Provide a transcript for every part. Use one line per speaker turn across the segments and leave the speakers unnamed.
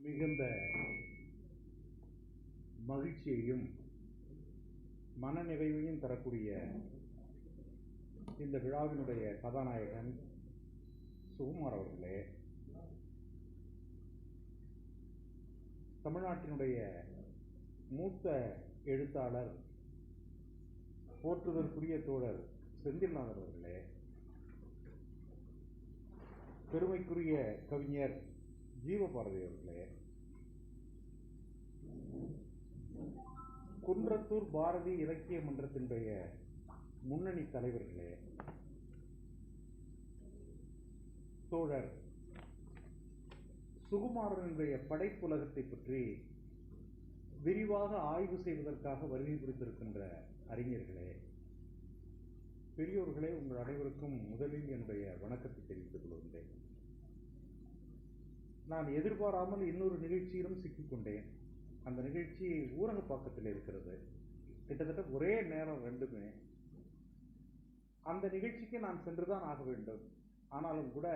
மிகுந்த மகிழ்ச்சியையும் மனநிறைவையும் தரக்கூடிய இந்த விழாவினுடைய கதாநாயகன் சுகுமார் அவர்களே தமிழ்நாட்டினுடைய மூத்த எழுத்தாளர் போற்றுதற்குரிய தோழர் செந்தில்நாதர் அவர்களே பெருமைக்குரிய கவிஞர் ஜீவபாரதி அவர்களே குன்றத்தூர் பாரதி இலக்கிய மன்றத்தினுடைய முன்னணி தலைவர்களே தோழர் சுகுமாரனுடைய படைப்புலகத்தை பற்றி விரிவாக ஆய்வு செய்வதற்காக வருகை புரிந்திருக்கின்ற அறிஞர்களே பெரியோர்களே உங்கள் அனைவருக்கும் முதலில் என்னுடைய வணக்கத்தை தெரிவித்துக் கொள்கின்றேன். நான் எதிர்பாராமல் இன்னொரு நிகழ்ச்சியிலும் சிக்கிக்கொண்டேன். அந்த நிகழ்ச்சி ஊரகப்பாக்கத்தில் இருக்கிறது. கிட்டத்தட்ட ஒரே நேரம் ரெண்டுமே. அந்த நிகழ்ச்சிக்கு நான் சென்றுதான் ஆக வேண்டும். ஆனாலும் கூட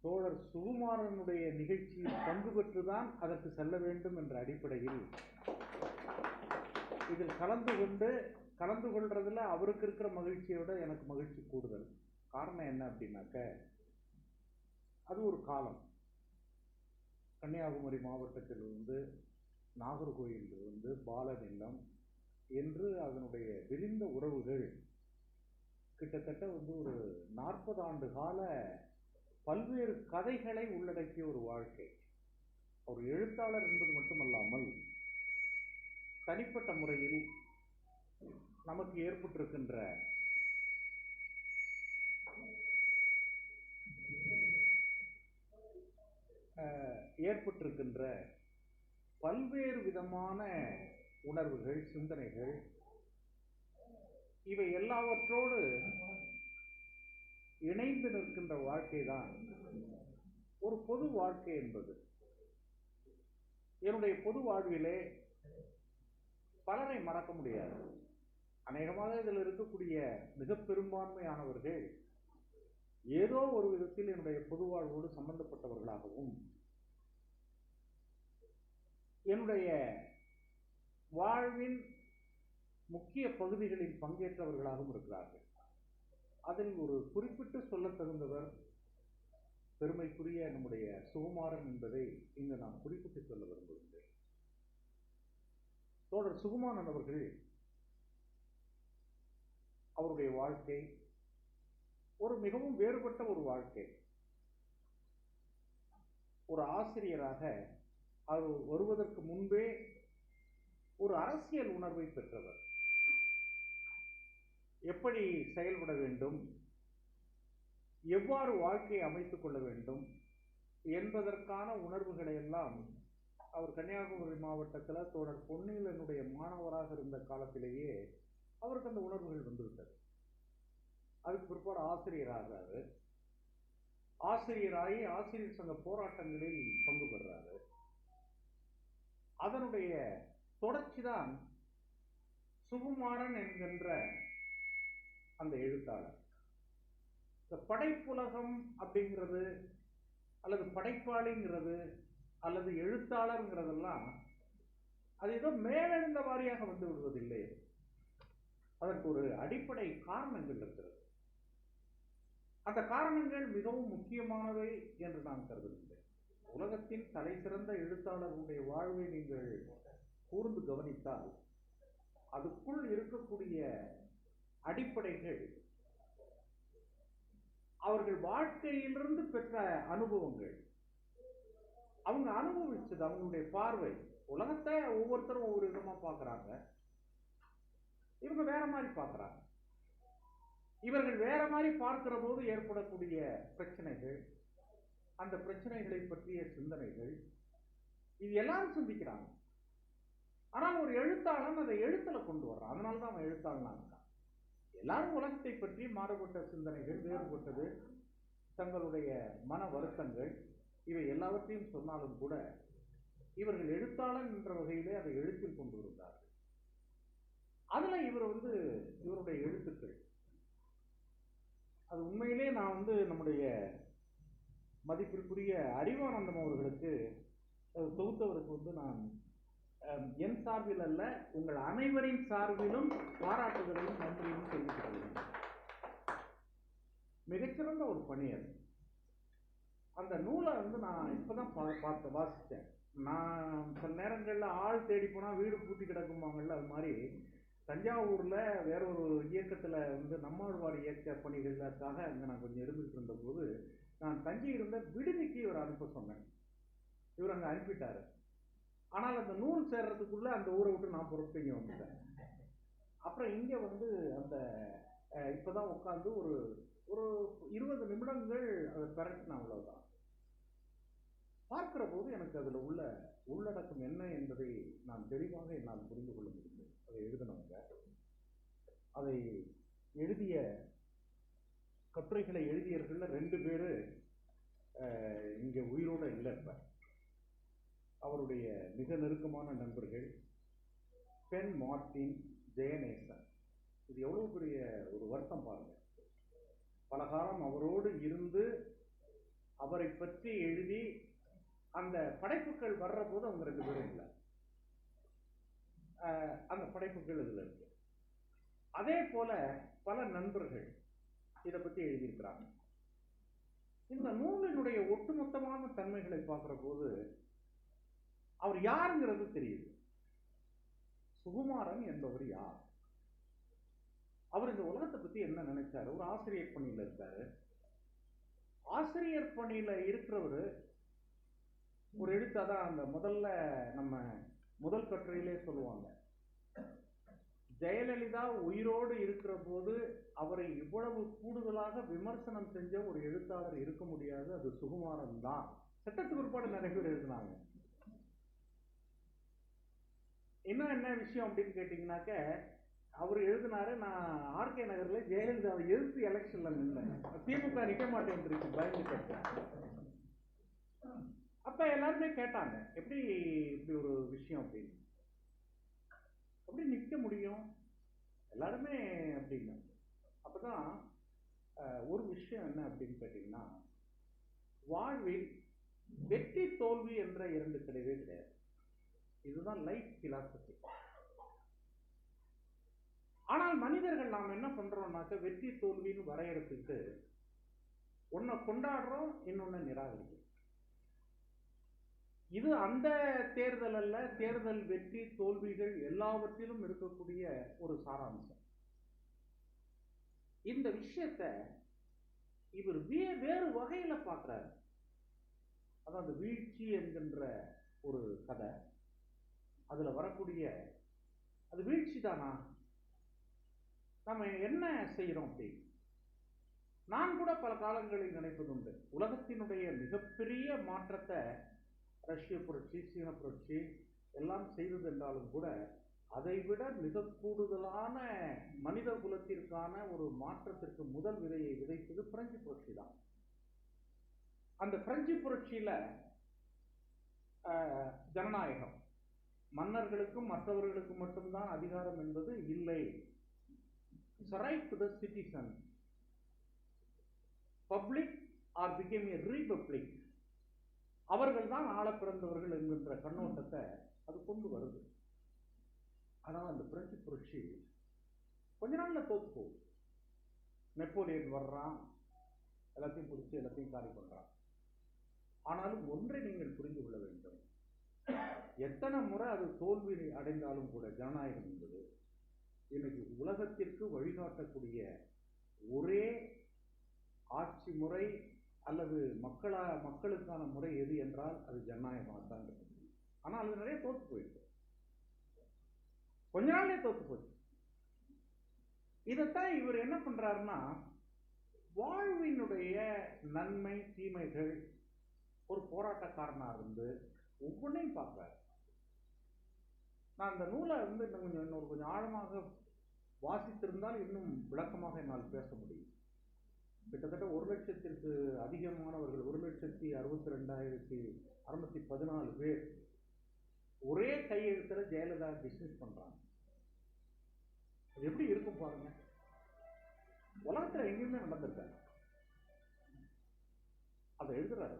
தோழர் சுகுமாரனுடைய நிகழ்ச்சியில் பங்கு பெற்றுதான் அதற்கு செல்ல வேண்டும் என்ற அடிப்படையில் இதில் கலந்து கொண்டு கலந்து கொள்றதுல அவருக்கு இருக்கிற மகிழ்ச்சியோட எனக்கு மகிழ்ச்சி கூடுதல். காரணம் என்ன அப்படின்னாக்க அது ஒரு காலம். கன்னியாகுமரி மாவட்டத்திலிருந்து நாகர்கோயிலிருந்து பாலநிலம் என்று அதனுடைய விரிந்த உறவுகள் கிட்டத்தட்ட வந்து ஒரு நாற்பது ஆண்டு கால பல்வேறு கதைகளை உள்ளடக்கிய ஒரு வாழ்க்கை. ஒரு எழுத்தாளர் என்பது மட்டுமல்லாமல் தனிப்பட்ட முறையில் நமக்கு ஏற்பட்டிருக்கின்ற ஏற்பட்டிருக்கின்ற பல்வேறு விதமான உணர்வுகள் சிந்தனைகள் இவை எல்லாவற்றோடு இணைந்து நிற்கின்ற வாழ்க்கை தான் ஒரு பொது வாழ்க்கை என்பது. என்னுடைய பொது வாழ்விலே பலரை மறக்க முடியாது. அநேகமாக இதில் இருக்கக்கூடிய மிக பெரும்பான்மையானவர்கள் ஏதோ ஒரு விதத்தில் என்னுடைய பொது வாழ்வோடு சம்பந்தப்பட்டவர்களாகவும் என்னுடைய வாழ்வின் முக்கிய பகுதிகளில் பங்கேற்றவர்களாகவும் இருக்கிறார்கள். அதில் ஒரு குறிப்பிட்டு சொல்ல தகுந்தவர் பெருமைக்குரிய நம்முடைய சுகுமாரன் என்பதை இங்கு நான் குறிப்பிட்டு சொல்ல விரும்புகின்றேன். தோழர் சுகுமாரன் அவர்கள் அவருடைய வாழ்க்கை ஒரு மிகவும் வேறுபட்ட ஒரு வாழ்க்கை. ஒரு ஆசிரியராக அவர் வருவதற்கு முன்பே ஒரு அரசியல் உணர்வை பெற்றவர். எப்படி செயல்பட வேண்டும்? எவ்வாறு வாழ்க்கையை அமைத்துக் கொள்ள வேண்டும்? என்பதற்கான உணர்வுகளை எல்லாம் அவர் கன்னியாகுமரி மாவட்டத்தில் தோழர் பொன்னியிலனுடைய மாணவராக இருந்த காலத்திலேயே அவருக்கு அந்த உணர்வுகள் வந்துவிட்டது. அதுக்கு பிற்பாடு ஆசிரியராகிறாரு ஆசிரியராகி ஆசிரியர் சங்க போராட்டங்களில் பங்கு பெறுறாரு அதனுடைய தொடர்ச்சி தான் சுகுமாரன் என்கின்ற அந்த எழுத்தாளர். இந்த படைப்புலகம் அப்படிங்கிறது அல்லது படைப்பாளிங்கிறது அல்லது எழுத்தாளருங்கிறதெல்லாம் அது ஏதோ மேலெழுந்த வாரியாக வந்து விடுவதில்லை. அதற்கு ஒரு அடிப்படை காரணங்கள் இருக்கிறது. அந்த காரணங்கள் மிகவும் முக்கியமானவை என்று நான் கருதுகின்றேன். உலகத்தின் தலை சிறந்த எழுத்தாளர்களுடைய வாழ்வை நீங்கள் கூர்ந்து கவனித்தால் அதுக்குள் இருக்கக்கூடிய அடிப்படைகள் அவர்கள் வாழ்க்கையிலிருந்து பெற்ற அனுபவங்கள். அவங்க அனுபவிச்சது அவங்களுடைய பார்வை. உலகத்தை ஒவ்வொருத்தரும் ஒவ்வொரு விதமாக பார்க்குறாங்க. இவங்க வேற மாதிரி பார்க்குறாங்க. இவர்கள் வேற மாதிரி பார்க்கிற போது ஏற்படக்கூடிய பிரச்சனைகள் அந்த பிரச்சனைகளை பற்றிய சிந்தனைகள் இது எல்லாரும் சிந்திக்கிறாங்க. ஆனால் ஒரு எழுத்தாளன் அதை எழுத்துல கொண்டு வர்றான். அதனால தான் அவன் எழுத்தாளனாக இருக்கான். எல்லாரும் உலகத்தை பற்றி மாறுபட்ட சிந்தனைகள் வேறுபட்டது தங்களுடைய மன வருத்தங்கள் இவை எல்லாவற்றையும் சொன்னாலும் கூட இவர்கள் எழுத்தாளன் என்ற வகையிலே அதை எழுத்தில் கொண்டு வந்தார்கள். அதில் இவர் வந்து இவருடைய எழுத்துக்கள் அது உண்மையிலே நான் வந்து நம்முடைய மதிப்பிற்குரிய அறிவானந்தம் அவர்களுக்கு தொகுத்தவருக்கு வந்து நான் என் சார்பில் அல்ல உங்கள் அனைவரின் சார்பிலும் பாராட்டுதலையும் நன்றியும் தெரிவித்துக் கொள்கிறேன். மிகச்சிறந்த ஒரு பணி அது. அந்த நூலை வந்து நான் இப்பதான் பா- பார்த்து வாசித்தேன். நான் சில நேரங்கள்ல ஆள் தேடி போனால் வீடு பூட்டி கிடக்குமாங்கல்ல அது மாதிரி தஞ்சாவூரில் வேற ஒரு இயக்கத்தில் வந்து நம்மாழ்வார் இயக்க பணிகளுக்காக அங்கே நான் கொஞ்சம் இருந்துகிட்டு இருந்த போது நான் தங்கி இருந்த விடுதிக்கு இவர் அனுப்ப சொன்னேன். இவர் அங்கே அனுப்பிட்டார். ஆனால் அந்த நூல் சேர்றதுக்குள்ளே அந்த ஊரை விட்டு நான் பொறுப்பு இங்கே வந்துட்டேன். அப்புறம் இங்கே வந்து அந்த இப்போ தான் உட்காந்து ஒரு ஒரு இருபது நிமிடங்கள் அதை பெரட்டின அவ்வளோதான் பார்க்கிற போது எனக்கு அதில் உள்ள உள்ளடக்கம் என்ன என்பதை நான் தெளிவாக என்னால் புரிந்து கொள்ள முடியும் அதை எழுதினவங்க அதை எழுதிய கட்டுரைகளை எழுதியவர்கள்ல ரெண்டு பேர் இங்கே உயிரோடு இல்லை இப்போ. அவருடைய மிக நெருக்கமான நண்பர்கள் பென் மார்டின் ஜெயநேசன். இது எவ்வளோ பெரிய ஒரு வருத்தம் பாருங்கள் பல காலம் அவரோடு இருந்து அவரை பற்றி எழுதி அந்த படைப்புகள் வர்ற போது அவங்க ரெண்டு பேரும் இல்லை. அந்த படைப்புகள் இதில் இருக்கு. அதே போல பல நண்பர்கள் இதை பற்றி எழுதியிருக்கிறாங்க. இந்த நூலினுடைய ஒட்டுமொத்தமான தன்மைகளை பார்க்குற போது அவர் யாருங்கிறது தெரியுது. சுகுமாரன் என்பவர் யார்? அவர் இந்த உலகத்தை பற்றி என்ன நினைச்சாரு? ஒரு ஆசிரியர் பணியில் இருக்கார். ஆசிரியர் பணியில் இருக்கிறவர் ஒரு எழுத்து அதான் அந்த முதல்ல நம்ம முதல் கட்டுரையிலே சொல்லுவாங்க. ஜெயலலிதா உயிரோடு இருக்கிற போது அவரை இவ்வளவு கூடுதலாக விமர்சனம் செஞ்ச ஒரு எழுத்தாளர் இருக்க முடியாது அது சுகுமாரன் தான் சட்டத்துக்கு பிற்பாடு நிறைய பேர் எழுதினாங்க. இன்னும் என்ன விஷயம் அப்படின்னு கேட்டீங்கன்னாக்க அவர் எழுதினாரு நான் ஆர்கே நகர்ல ஜெயலலிதாவை எதிர்த்து எலெக்ஷன்ல நின்றேன் திமுக நிற்க மாட்டேன் பயந்துட்டு அப்போ எல்லாருமே கேட்டாங்க எப்படி இப்படி ஒரு விஷயம் அப்படின்னு எப்படி நிற்க முடியும்? எல்லாருமே அப்படின்னு அப்போ தான் ஒரு விஷயம் என்ன அப்படின்னு கேட்டிங்கன்னா வாழ்வில் வெற்றி தோல்வி என்ற இரண்டு கிடையவே கிடையாது. இதுதான் லைஃப் பிலாசபி ஆனால் மனிதர்கள் நாம் என்ன பண்ணுறோம்னாக்க வெற்றி தோல்வின்னு வரையறுத்துட்டு ஒன்றை கொண்டாடுறோம் இன்னொன்று நிராகரிக்கிறோம். இது அந்த தேர்தல் அல்ல தேர்தல் வெற்றி தோல்விகள் எல்லாவற்றிலும் இருக்கக்கூடிய ஒரு சாராம்சம். இந்த விஷயத்த இவர் வே- வேறு வகையில் பார்க்குறாரு. அதாவது வீழ்ச்சி என்கின்ற ஒரு கதை அதில் வரக்கூடிய அது வீழ்ச்சி தானா? நம்ம என்ன செய்கிறோம் அப்படி? நான் கூட பல காலங்களில் நினைப்பதுண்டு உலகத்தினுடைய மிகப்பெரிய மாற்றத்தை ரஷ்ய புரட்சி சீன புரட்சி எல்லாம் செய்தது என்றாலும் கூட அதைவிட மிக கூடுதலான மனித குலத்திற்கான ஒரு மாற்றத்திற்கு முதல் விதையை விதைத்தது பிரெஞ்சு புரட்சி தான். அந்த பிரெஞ்சு புரட்சியில் ஜனநாயகம். மன்னர்களுக்கும் மற்றவர்களுக்கும் மட்டும்தான் அதிகாரம் என்பது இல்லை. Right to the citizen public are become a republic அவர்கள் தான் ஆழ பிறந்தவர்கள் என்கின்ற கண்ணோட்டத்தை அது கொண்டு வருது. ஆனால் அந்த பிரெஞ்சு புரட்சி கொஞ்ச நாளில் தோத்து போகும் நெப்போலியன் வர்றான் எல்லாத்தையும் பிடிச்சி எல்லாத்தையும் காரி பண்ணுறான் ஆனாலும் ஒன்றை நீங்கள் புரிந்து கொள்ள வேண்டும். எத்தனை முறை அது தோல்வி அடைந்தாலும் கூட ஜனநாயகம் என்பது இன்னைக்கு உலகத்திற்கு வழிகாட்டக்கூடிய ஒரே ஆட்சி முறை அல்லது மக்களா மக்களுக்கான முறை எது என்றால் அது ஜனநாயகமாக தான் இருக்கும் ஆனால் அது நிறைய தோற்று போயிருக்கு கொஞ்ச நாளே தோற்று போச்சு இதைத்தான் இவர் என்ன பண்ணுறாருன்னா வாழ்வினுடைய நன்மை தீமைகள் ஒரு போராட்டக்காரனாக இருந்து ஒவ்வொன்றையும் பார்ப்பார் நான் அந்த நூலை வந்து இன்னும் கொஞ்சம் இன்னொரு கொஞ்சம் ஆழமாக வாசித்திருந்தால் இன்னும் விளக்கமாக என்னால் பேச முடியும். கிட்டத்தட்ட ஒரு லட்சத்திற்கு அதிகமானவர்கள் ஒரு லட்சத்தி அறுபத்தி ரெண்டாயிரத்தி அறுநூத்தி பதினாலு பேர் ஒரே கையெழுத்தில் ஜெயலலிதா டிஸ்மிஸ் பண்ணுறாங்க அது எப்படி இருக்கும் பாருங்க. உலகத்தில் எங்கேயுமே நடந்திருக்காரு அதை எழுதுறாரு.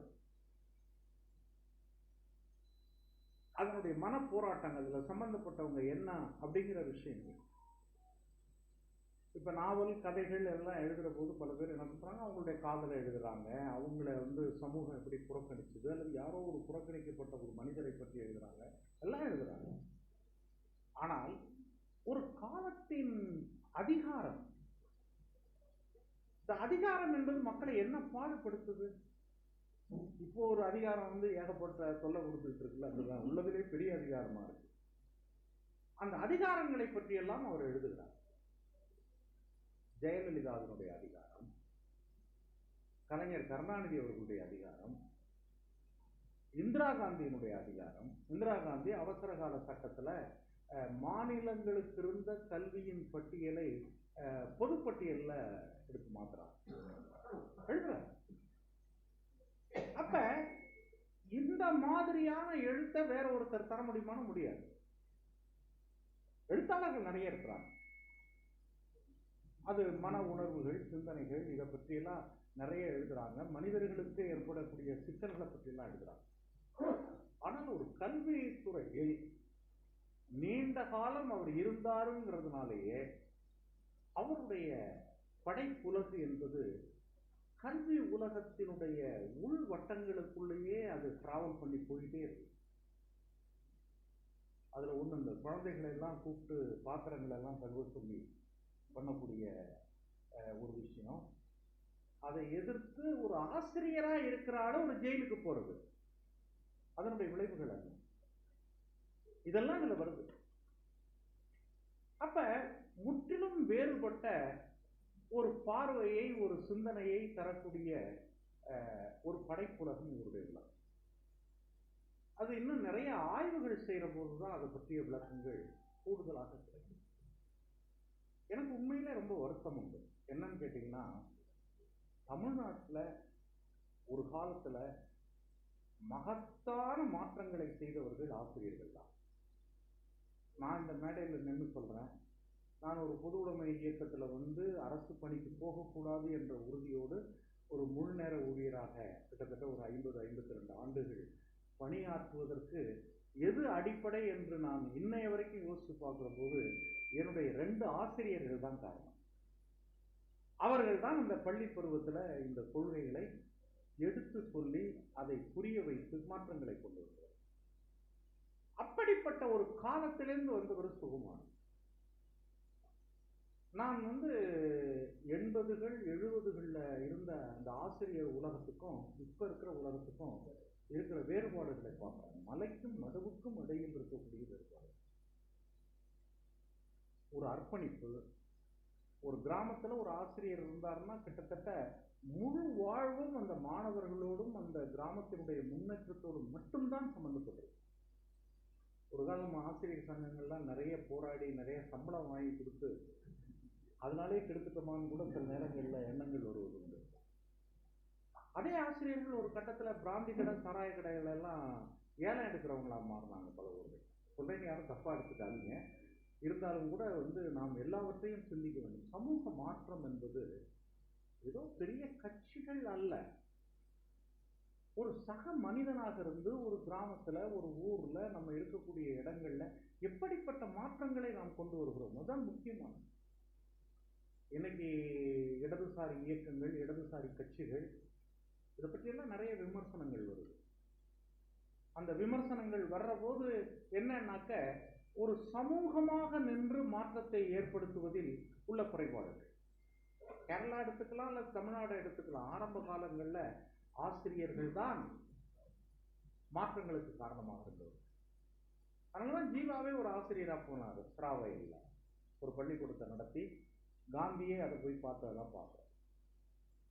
அதனுடைய மன போராட்டங்கள் சம்பந்தப்பட்டவங்க என்ன அப்படிங்கிற விஷயங்கள். இப்போ நாவல் கதைகள் எல்லாம் எழுதுகிற போது பல பேர் என்ன பண்ணுறாங்க அவங்களுடைய காதலை எழுதுகிறாங்க அவங்கள வந்து சமூகம் எப்படி புறக்கணிச்சுது? அல்லது யாரோ ஒரு புறக்கணிக்கப்பட்ட ஒரு மனிதரை பற்றி எழுதுறாங்க. எல்லாம் எழுதுகிறாங்க ஆனால் ஒரு காலத்தின் அதிகாரம் இந்த அதிகாரம் என்பது மக்களை என்ன பாடுபடுத்துது? இப்போ ஒரு அதிகாரம் வந்து ஏகப்பட்ட தொல்லை கொடுத்துட்டு இருக்குல்ல அதுதான் உள்ளதிலே பெரிய அதிகாரமாக இருக்கு. அந்த அதிகாரங்களை பற்றியெல்லாம் அவர் எழுதுகிறார். ஜெயலலிதாவினுடைய அதிகாரம் கலைஞர் கருணாநிதி அவர்களுடைய அதிகாரம் இந்திரா காந்தியினுடைய அதிகாரம். இந்திரா காந்தி அவசர கால சட்டத்துல அஹ், மாநிலங்களுக்கு இருந்த கல்வியின் பட்டியலை பொதுப்பட்டியலில் பொதுப்பட்டியல்ல எடுத்து மாத்துறார். எழுதுறார். அப்ப இந்த மாதிரியான எழுத்த வேற ஒருத்தர் தர முடியுமான முடியாது. எழுத்தாளர்கள் நிறைய இருக்கிறாங்க. அது மன உணர்வுகள் சிந்தனைகள் இதை பற்றியெல்லாம் நிறைய எழுதுகிறாங்க மனிதர்களுக்கு ஏற்படக்கூடிய சிக்கல்களை பற்றியெல்லாம் எழுதுகிறாங்க ஆனால் ஒரு கல்வித்துறையில் நீண்ட காலம் அவர் இருந்தாருங்கிறதுனாலேயே அவருடைய படைப்புலகு என்பது கல்வி உலகத்தினுடைய உள் வட்டங்களுக்குள்ளேயே அது டிராவல் பண்ணி போயிட்டே இருக்கு. அதில் ஒன்று இந்த குழந்தைகளை எல்லாம் கூப்பிட்டு பாத்திரங்களை எல்லாம் கழுவ சொல்லி பண்ணக்கூடிய ஒரு விஷயம். அதை எதிர்த்து ஒரு ஆசிரியராக இருக்கிற ஒரு ஜெயிலுக்கு போகிறது அதனுடைய விளைவுகள் என்ன இதெல்லாம் இதில் வருது. அப்ப முற்றிலும் வேறுபட்ட ஒரு பார்வையை ஒரு சிந்தனையை தரக்கூடிய ஒரு படைப்புலகம் இவருடைய விழா அது இன்னும் நிறைய ஆய்வுகள் செய்கிறபோது தான் அதை பற்றிய விளக்கங்கள் கூடுதலாக எனக்கு உண்மையில் ரொம்ப வருத்தம் உண்டு. என்னன்னு கேட்டிங்கன்னா தமிழ்நாட்டில் ஒரு காலத்தில் மகத்தான மாற்றங்களை செய்தவர்கள் ஆசிரியர்கள் தான் நான் இந்த மேடையில் நின்று சொல்கிறேன் நான் ஒரு பொது உடைமை இயக்கத்தில் வந்து அரசு பணிக்கு போகக்கூடாது என்ற உறுதியோடு ஒரு முழு நேர ஊழியராக கிட்டத்தட்ட ஒரு ஐம்பது ஐம்பத்தி ரெண்டு ஆண்டுகள் பணியாற்றுவதற்கு எது அடிப்படை என்று நான் இன்னைய வரைக்கும் யோசித்து பார்க்குற போது என்னுடைய ரெண்டு ஆசிரியர்கள் தான் காரணம். அவர்கள் தான் இந்த பள்ளி பருவத்தில் இந்த கொள்கைகளை எடுத்து சொல்லி அதை புரிய வைத்து மாற்றங்களை கொண்டு வருகிறார் அப்படிப்பட்ட ஒரு காலத்திலிருந்து வந்தவர் சுகுமார். நான் வந்து எண்பதுகள் எழுபதுகளில் இருந்த அந்த ஆசிரியர் உலகத்துக்கும் இப்போ இருக்கிற உலகத்துக்கும் இருக்கிற வேறுபாடுகளை பார்க்குறேன் மலைக்கும் மதுவுக்கும் இடையில் இருக்கக்கூடிய வேறுபாடு ஒரு அர்ப்பணிப்பு. ஒரு கிராமத்தில் ஒரு ஆசிரியர் இருந்தாருன்னா கிட்டத்தட்ட முழு வாழ்வும் அந்த மாணவர்களோடும் அந்த கிராமத்தினுடைய முன்னேற்றத்தோடும் மட்டும்தான் சம்பந்தப்பட்டிருக்கு ஒரு காலம் ஆசிரியர் சங்கங்கள்லாம் நிறைய போராடி நிறைய சம்பளம் வாங்கி கொடுத்து அதனாலே கெடுத்துட்டோமான்னு கூட சில நேரங்களில் எண்ணங்கள் வருவது உண்டு. அதே ஆசிரியர்கள் ஒரு கட்டத்தில் பிராந்தி கடை சாராய கடைகள் எல்லாம் ஏலம் எடுக்கிறவங்களா மாறினாங்க பல ஊர்கள் சொல்றேன்னு யாரும் தப்பாக எடுத்துக்காதீங்க. இருந்தாலும் கூட வந்து நாம் எல்லாவற்றையும் சிந்திக்க வேண்டும். சமூக மாற்றம் என்பது ஏதோ பெரிய கட்சிகள் அல்ல. ஒரு சக மனிதனாக இருந்து ஒரு கிராமத்தில் ஒரு ஊரில் நம்ம இருக்கக்கூடிய இடங்களில் எப்படிப்பட்ட மாற்றங்களை நாம் கொண்டு வருகிறோம் அதுதான் முக்கியமானது. இன்னைக்கு இடதுசாரி இயக்கங்கள் இடதுசாரி கட்சிகள் இதை பற்றியெல்லாம் நிறைய விமர்சனங்கள் வருது. அந்த விமர்சனங்கள் வர்ற போது என்னன்னாக்க ஒரு சமூகமாக நின்று மாற்றத்தை ஏற்படுத்துவதில் உள்ள குறைபாடுகள். கேரளா எடுத்துக்கலாம் இல்லை தமிழ்நாடு எடுத்துக்கலாம். ஆரம்ப காலங்களில் ஆசிரியர்கள் தான் மாற்றங்களுக்கு காரணமாக இருந்தது. அதனாலதான் ஜீவாவே ஒரு ஆசிரியராக போனார் ஸ்ராவையில் ஒரு பள்ளிக்கூடத்தை நடத்தி காந்தியே அதை போய் பார்த்ததான் பார்க்குறோம்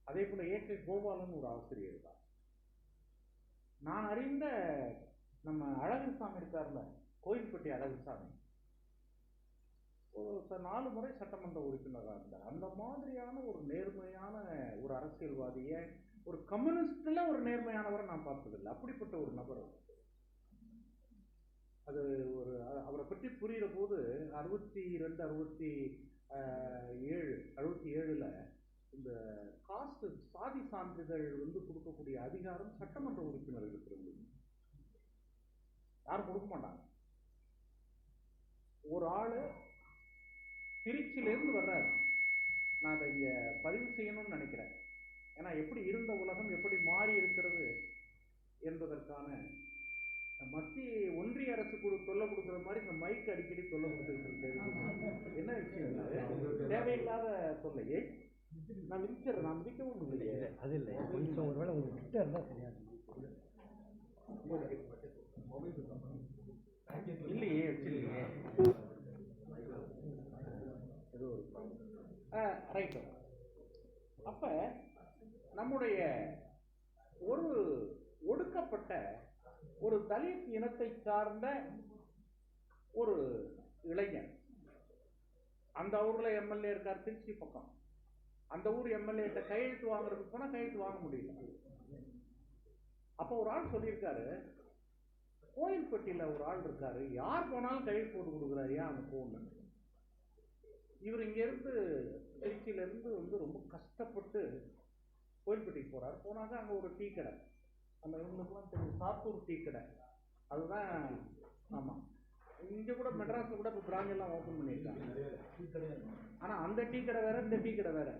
அதே போல் ஏகே கோபாலன் ஒரு ஆசிரியர் தான். நான் அறிந்த நம்ம அழகுசாமி இருக்கார்ல கோயில்பட்டி அழகுசாமி ஒரு நாலு முறை சட்டமன்ற உறுப்பினராக இருந்தார் அந்த மாதிரியான ஒரு நேர்மையான ஒரு அரசியல்வாதியை ஒரு கம்யூனிஸ்டில் ஒரு நேர்மையானவரை நான் பார்த்ததில்லை. அப்படிப்பட்ட ஒரு நபர் அது ஒரு அவரை பற்றி புரிகிற போது அறுபத்தி ரெண்டு அறுபத்தி ஏழு அறுபத்தி ஏழில் இந்த காஸ்ட் சாதி சான்றிதழ் வந்து கொடுக்கக்கூடிய அதிகாரம் சட்டமன்ற உறுப்பினர்களுக்கு இருந்தது. யாரும் கொடுக்க மாட்டாங்க. ஒரு ஆள் திருச்சியிலேருந்து வர்றாரு. நான் அதை இங்கே பதிவு செய்யணும்னு நினைக்கிறேன். ஏன்னா எப்படி இருந்த உலகம் எப்படி மாறி இருக்கிறது என்பதற்கான மத்திய ஒன்றிய அரசு கொடு தொல்லை கொடுக்குற மாதிரி இந்த மைக் அடிக்கடி தொல்லை கொடுத்துக்கிட்டு இருக்கு என்ன விஷயம்? தேவையில்லாத தொல்லையை. நான் மிதிச்சிடுறேன். நான் மிதிக்கவும் இல்லையே
அது இல்லை. கொஞ்சம் ஒருவேளை உங்களுக்கு கிட்ட இருந்தால் சரியா இருக்கும்.
இல்லையே வச்சிருக்கீங்க. ரைட்டு அப்ப நம்முடைய ஒரு ஒடுக்கப்பட்ட ஒரு தலித் இனத்தை சார்ந்த ஒரு இளைஞன். அந்த ஊர்ல எம்எல்ஏ இருக்கார் திருச்சி பக்கம். அந்த ஊர் எம்எல்ஏ கிட்ட கையெழுத்து வாங்குறதுக்கு போனா கையெழுத்து வாங்க முடியல. அப்போ ஒரு ஆள் சொல்லியிருக்காரு கோயில்பட்டியில் ஒரு ஆள் இருக்காரு. யார் போனாலும் கையில் போட்டு கொடுக்குறாரு. ஏன் அவன் போகணும் இவர் இங்கேருந்து திருச்சியிலேருந்து வந்து ரொம்ப கஷ்டப்பட்டு கோயில்பட்டிக்கு போகிறார் போனாக்க அங்கே ஒரு டீ கடை. அந்த இவங்களுக்குலாம் தெரியும். சாத்தூர் டீ கடை. அதுதான் ஆமாம் இங்கே கூட மெட்ராஸில் கூட இப்போ பிராஞ்செல்லாம் ஓப்பன் பண்ணியிருக்காங்க. ஆனால் அந்த டீ கடை வேறு இந்த டீ கடை வேறு.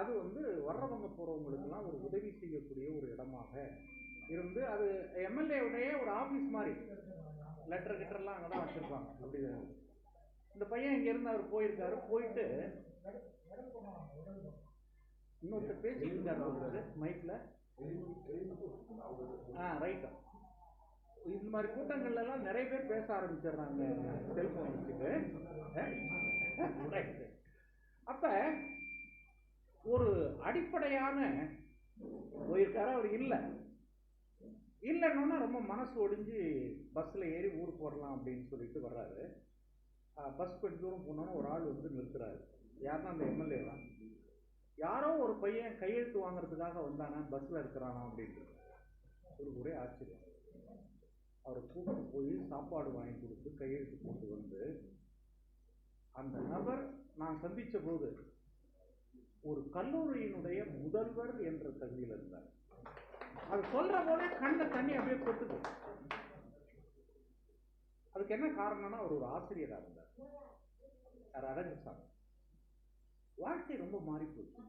அது வந்து வர்றவங்க போகிறவங்களுக்கெல்லாம் ஒரு உதவி செய்யக்கூடிய ஒரு இடமாக இருந்து அது எம்எல்ஏ உடைய ஒரு ஆபீஸ் மாதிரி. லெட்டர் கிட்டர்லாம் அங்கே தான் வச்சிருப்பாங்க. அப்படி இந்த பையன் இங்க இருந்து அவர் போயிருக்காரு. போயிட்டு இன்னொருத்தர் பேசிட்டு இருக்காரு மைக்ல ஆ ரைட் இந்த மாதிரி கூட்டங்கள்ல எல்லாம் நிறைய பேர் பேச ஆரம்பிச்சிடுறாங்க. செல்போன் வச்சுட்டு. ரைட் அப்ப ஒரு அடிப்படையான போயிருக்காரு? அவர் இல்லை. இல்லைன்னா ரொம்ப மனசு ஒடிஞ்சு பஸ்ஸில் ஏறி ஊருக்கு போடலாம் அப்படின்னு சொல்லிட்டு வர்றாரு. பஸ் கொஞ்சம் தூரம் போனோன்னு ஒரு ஆள் வந்து நிறுத்துறாரு. யாருன்னா அந்த எம்எல்ஏ தான். யாரோ ஒரு பையன் கையெழுத்து வாங்குறதுக்காக வந்தானா பஸ்ஸில் இருக்கிறானா அப்படின்ட்டு. ஒரு ஒரே ஆச்சரியம். அவரை கூப்பிட்டு போய் சாப்பாடு வாங்கி கொடுத்து கையெழுத்து போட்டு வந்து அந்த நபர் நான் சந்தித்த போது ஒரு கல்லூரியினுடைய முதல்வர் என்ற தகுதியில் இருந்தார். அது சொல்ற போதே கண்ண தண்ணி அப்படியே கொட்டுது. அதுக்கு என்ன காரணம்னா அவர் ஒரு ஆசிரியரா இருந்தார். யார்? அரங்கசாமி வாழ்க்கை ரொம்ப மாறி போச்சு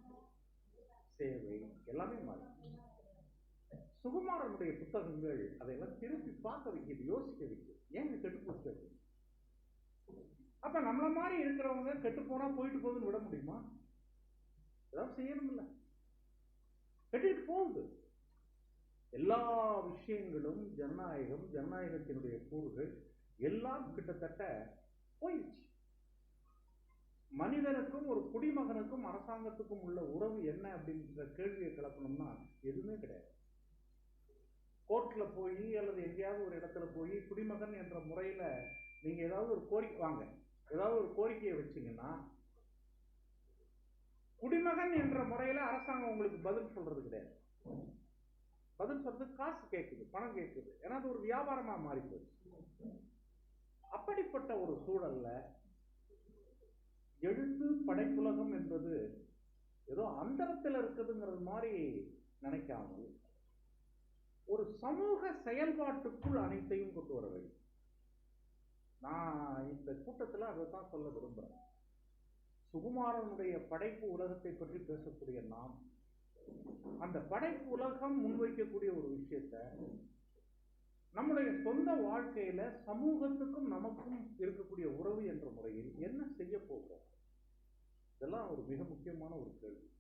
சேவை எல்லாமே மாறி சுகுமாரனுடைய புத்தகங்கள் அதையெல்லாம் திருப்பி பார்க்க வைக்கிறது யோசிக்க வைக்கிறது ஏன் கெட்டு போச்சு அப்ப நம்மள மாதிரி இருக்கிறவங்க கெட்டு போனா போயிட்டு போகுதுன்னு விட முடியுமா? ஏதாவது செய்யணும்ல. கெட்டுட்டு போகுது. எல்லா விஷயங்களும் ஜனநாயகம் ஜனநாயகத்தினுடைய கூறுகள் எல்லாம் கிட்டத்தட்ட போயிடுச்சு மனிதனுக்கும் ஒரு குடிமகனுக்கும் அரசாங்கத்துக்கும் உள்ள உறவு என்ன அப்படின்ற கேள்வியை கிளப்பணும்னா எதுவுமே கிடையாது. கோர்ட்டில் போய் அல்லது எங்கேயாவது ஒரு இடத்துல போய் குடிமகன் என்ற முறையில் நீங்கள் ஏதாவது ஒரு கோரிக்கை வாங்க. ஏதாவது ஒரு கோரிக்கையை வச்சிங்கன்னா குடிமகன் என்ற முறையில் அரசாங்கம் உங்களுக்கு பதில் சொல்கிறது கிடையாது. பதில் சொல்றது காசு கேட்குது பணம் கேட்குது ஏன்னா அது ஒரு வியாபாரமாக மாறி போச்சு அப்படிப்பட்ட ஒரு சூழல்ல எழுந்து படைப்புலகம் என்பது ஏதோ அந்தரத்தில் இருக்குதுங்கிறது மாதிரி நினைக்காமல் ஒரு சமூக செயல்பாட்டுக்குள் அனைத்தையும் கொண்டு வர வேண்டும். நான் இந்த கூட்டத்தில் அதை தான் சொல்ல விரும்புகிறேன் சுகுமாரனுடைய படைப்பு உலகத்தை பற்றி பேசக்கூடிய நாம் அந்த படைப்பு உலகம் முன்வைக்கக்கூடிய ஒரு விஷயத்த நம்முடைய சொந்த வாழ்க்கையில சமூகத்துக்கும் நமக்கும் இருக்கக்கூடிய உறவு என்ற முறையில் என்ன செய்ய போகிறோம்? இதெல்லாம் ஒரு மிக முக்கியமான ஒரு கேள்வி.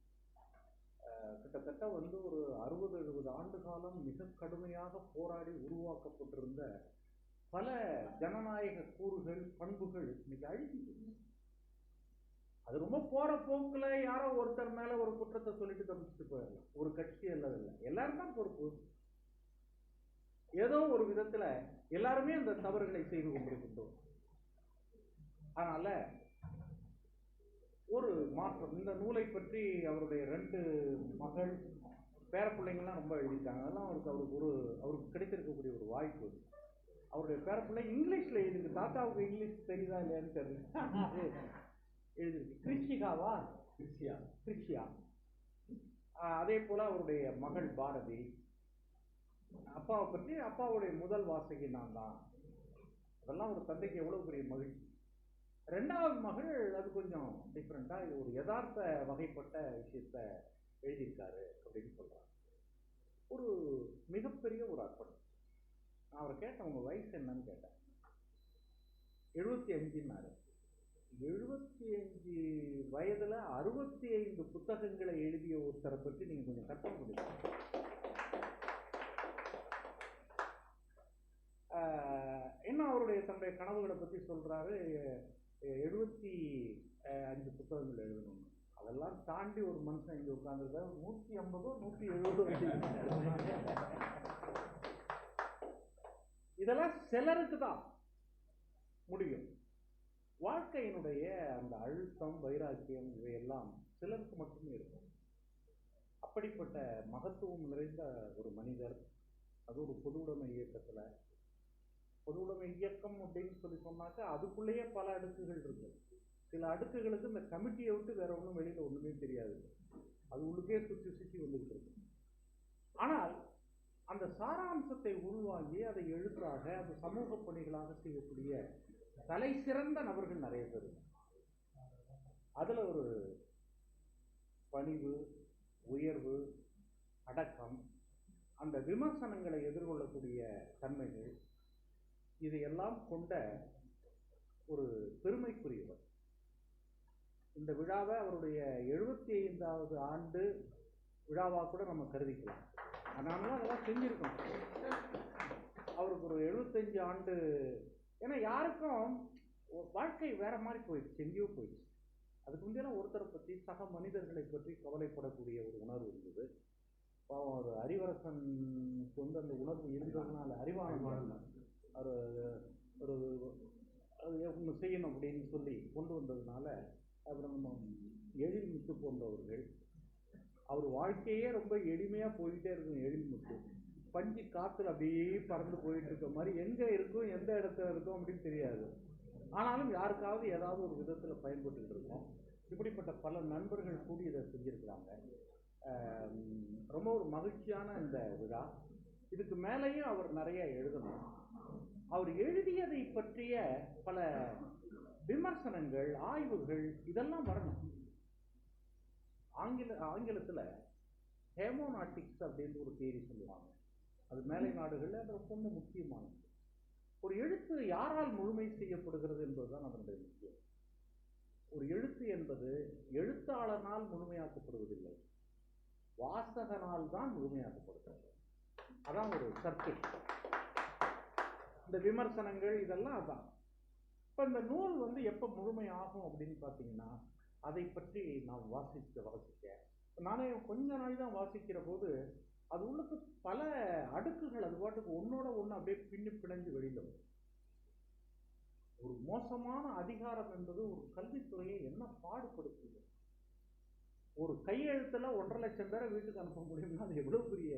கிட்டத்தட்ட வந்து ஒரு அறுபது எழுபது ஆண்டு காலம் மிக கடுமையாக போராடி உருவாக்கப்பட்டிருந்த பல ஜனநாயக கூறுகள் பண்புகள் இன்னைக்கு அழிஞ்சு அது ரொம்ப போற போக்குல யாரோ ஒருத்தர் மேல ஒரு குற்றத்தை சொல்லிட்டு தப்பிச்சுட்டு போயிடலாம். ஒரு கட்சி அல்லது இல்லை எல்லாரும் தான் பொறுப்பு. ஏதோ ஒரு விதத்துல எல்லாருமே அந்த தவறுகளை செய்து கொண்டிருக்கின்றோம். அதனால ஒரு மாற்றம். இந்த நூலை பற்றி அவருடைய ரெண்டு மகள் பேர பிள்ளைங்கள்லாம் ரொம்ப எழுதியிருக்காங்க. அதெல்லாம் அவருக்கு அவருக்கு ஒரு அவருக்கு கிடைத்திருக்கக்கூடிய ஒரு வாய்ப்பு. அவருடைய பேர பிள்ளை இங்கிலீஷ்ல எழுதிருக்கு தாத்தாவுக்கு இங்கிலீஷ் தெரியுதா இல்லையான்னு தெரியல எழுதிருக்கு. கிருஷிகாவா கிருஷியா கிருஷியா அதே போல அவருடைய மகள் பாரதி. அப்பாவை பற்றி அப்பாவுடைய முதல் வாசகி நான் தான். அதெல்லாம் ஒரு தந்தைக்கு எவ்வளவு பெரிய மகிழ்ச்சி. ரெண்டாவது மகள் அது கொஞ்சம் டிஃப்ரெண்டா இது ஒரு யதார்த்த வகைப்பட்ட விஷயத்த எழுதியிருக்காரு அப்படின்னு சொல்றாங்க. ஒரு மிகப்பெரிய ஒரு அர்ப்பணம். நான் அவரை கேட்டேன் உங்க வயசு என்னன்னு கேட்டேன். எழுபத்தி அஞ்சுன்னாரு. எழுபத்தி அஞ்சு வயதில் அறுபத்தி ஐந்து புத்தகங்களை எழுதிய ஒருத்தரை பற்றி நீங்கள் கொஞ்சம் கற்பனை பண்ணுங்க இன்னும் அவருடைய தன்னுடைய கனவுகளை பற்றி சொல்கிறாரு எழுபத்தி அஞ்சு புத்தகங்கள் எழுதணும் அதெல்லாம் தாண்டி ஒரு மனுஷன் இங்கே உட்காந்துருக்காரு நூற்றி ஐம்பதோ நூற்றி எழுபதோ இதெல்லாம் சிலருக்கு தான் முடியும். வாழ்க்கையினுடைய அந்த அழுத்தம் வைராக்கியம் இவையெல்லாம் சிலருக்கு மட்டுமே இருக்கும். அப்படிப்பட்ட மகத்துவம் நிறைந்த ஒரு மனிதர் அது ஒரு பொது உடைமை இயக்கத்தில் பொது உடைமை இயக்கம் அப்படின்னு சொல்லி சொன்னாக்கா அதுக்குள்ளேயே பல அடுக்குகள் இருக்கு. சில அடுக்குகளுக்கு இந்த கமிட்டியை விட்டு வேற ஒன்றும் வெளியில் ஒன்றுமே தெரியாது. அது உள்ளுக்கே சுற்றி சுற்றி வந்துகிட்டு இருக்கு. ஆனால் அந்த சாராம்சத்தை உள்வாங்கி அதை எழுத்தாக அது சமூக பணிகளாக செய்யக்கூடிய தலை சிறந்த நபர்கள் நிறைய பேர் அதில் ஒரு பணிவு உயர்வு அடக்கம் அந்த விமர்சனங்களை எதிர்கொள்ளக்கூடிய தன்மைகள் இதையெல்லாம் கொண்ட ஒரு பெருமைக்குரியவர். இந்த விழாவை அவருடைய எழுபத்தி ஐந்தாவது ஆண்டு விழாவாக கூட நம்ம கருதிக்கலாம். அதனால அதெல்லாம் செஞ்சிருக்கணும். அவருக்கு ஒரு எழுபத்தஞ்சு ஆண்டு ஏன்னா யாருக்கும் வாழ்க்கை வேற மாதிரி போயிடுச்சு எங்கேயோ போயிடுச்சு. அதுக்கு முந்தையெல்லாம் ஒருத்தரை பற்றி சக மனிதர்களை பற்றி கவலைப்படக்கூடிய ஒரு உணர்வு இருந்தது. பாவம் ஒரு அறிவரசனுக்கு வந்து அந்த உணர்வு இருந்ததுனால அறிவானந்தன் ஒரு ஒரு ஒன்று செய்யணும் அப்படின்னு சொல்லி கொண்டு வந்ததுனால அப்புறம் நம்ம எழில்முத்து போன்றவர்கள் அவர் வாழ்க்கையே ரொம்ப எளிமையா போயிட்டே இருக்கும் எழில்முத்து. பஞ்சு காற்று அப்படியே பறந்து போயிட்டு இருக்க மாதிரி எங்கே இருக்கும் எந்த இடத்துல இருக்கும் அப்படின்னு தெரியாது. ஆனாலும் யாருக்காவது ஏதாவது ஒரு விதத்தில் பயன்பட்டு இருக்கோம். இப்படிப்பட்ட பல நண்பர்கள் கூடி இதை செஞ்சுருக்கிறாங்க. ரொம்ப ஒரு மகிழ்ச்சியான இந்த விழா. இதுக்கு மேலேயும் அவர் நிறைய எழுதணும். அவர் எழுதியதை பற்றிய பல விமர்சனங்கள் ஆய்வுகள் இதெல்லாம் வரணும். ஆங்கில ஆங்கிலத்தில் ஹேமோநாட்டிக்ஸ் அப்படின்னு ஒரு தேரி சொல்லுவாங்க. அது மேலை நாடுகளில் அது ரொம்ப முக்கியமானது. ஒரு எழுத்து யாரால் முழுமை செய்யப்படுகிறது என்பதுதான் அதனுடைய முக்கியம். ஒரு எழுத்து என்பது எழுத்தாளனால் முழுமையாக்கப்படுவதில்லை. வாசகனால் தான் முழுமையாக்கப்படுகிறது. அதான் ஒரு சர்க்கிள் இந்த விமர்சனங்கள் இதெல்லாம் அதான். இப்போ இந்த நூல் வந்து எப்போ முழுமையாகும் அப்படின்னு பார்த்தீங்கன்னா அதை பற்றி நான் வாசிக்க வாசிக்க நானே கொஞ்ச நாள் தான் வாசிக்கிற போது அது உள்ளுக்கு பல அடுக்குகள் அது பாட்டுக்கு ஒன்னோட ஒன்று அப்படியே பின்னி பிணைஞ்சு வெளியில வரும். ஒரு மோசமான அதிகாரம் என்பது ஒரு கல்வித்துறையை என்ன பாடுபடுத்துது? ஒரு கையெழுத்தில் ஒன்றரை லட்சம் பேரை வீட்டுக்கு அனுப்ப முடியும்னா அது எவ்வளோ பெரிய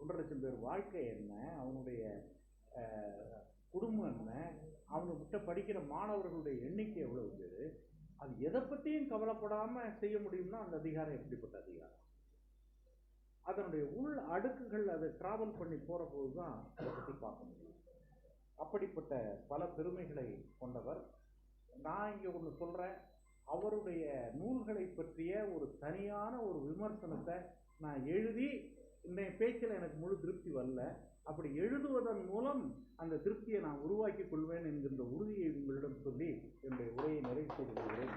ஒன்றரை லட்சம் பேர் வாழ்க்கை என்ன? அவனுடைய குடும்பம் என்ன? அவங்க கிட்ட படிக்கிற மாணவர்களுடைய எண்ணிக்கை எவ்வளவு? பேர் அது எதை பற்றியும் கவலைப்படாமல் செய்ய முடியும்னா அந்த அதிகாரம் எப்படிப்பட்ட அதிகாரம்? அதனுடைய உள் அடுக்குகள் அதை டிராவல் பண்ணி போகிற போது தான் அதை பற்றி பார்க்க முடியும். அப்படிப்பட்ட பல பெருமைகளை கொண்டவர். நான் இங்கே ஒன்று சொல்கிறேன் அவருடைய நூல்களை பற்றிய ஒரு தனியான ஒரு விமர்சனத்தை நான் எழுதி இந்த பேச்சில் எனக்கு முழு திருப்தி வரல. அப்படி எழுதுவதன் மூலம் அந்த திருப்தியை நான் உருவாக்கிக் கொள்வேன் என்கின்ற உறுதியை உங்களிடம் சொல்லி என்னுடைய உரையை நிறைவு செய்து கொள்கிறேன்.